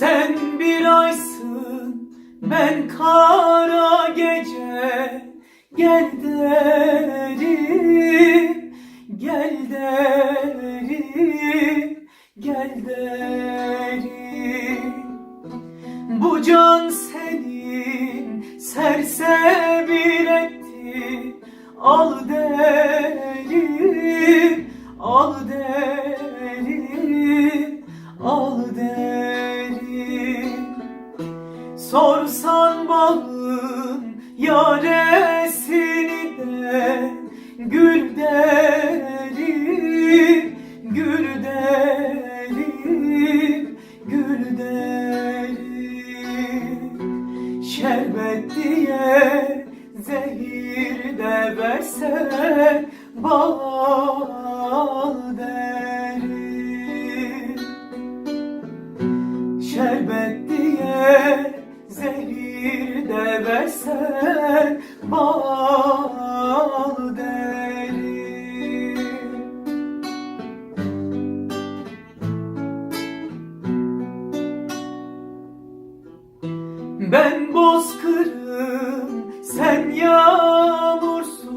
Sen bir aysın ben kara gece. Gel derim gel derim gel derim. Bu can senin sersebil etti Al derim al derim Sorsan bağın yaresini de Gül derim, gül derim, gül derim. Şerbet diye zehir de versen bal derim. Şerbet versen bal derim. Ben bozkırım, sen yağmursun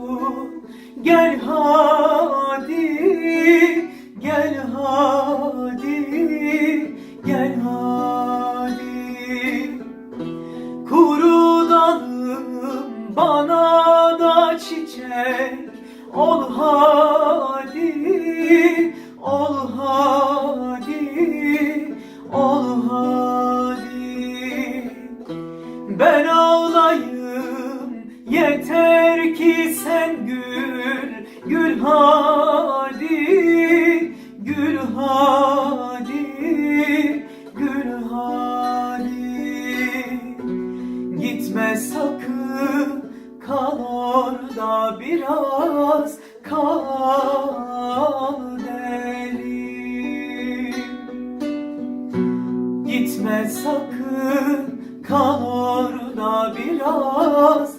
Gel hadi, çiçek Ol hadi, ol hadi, ol hadi. Ben ağlayım yeter ki sen gül Gül hadi gül hadi gül hadi. Gitme sakın orada biraz kal derim. Gitme sakın kal orada biraz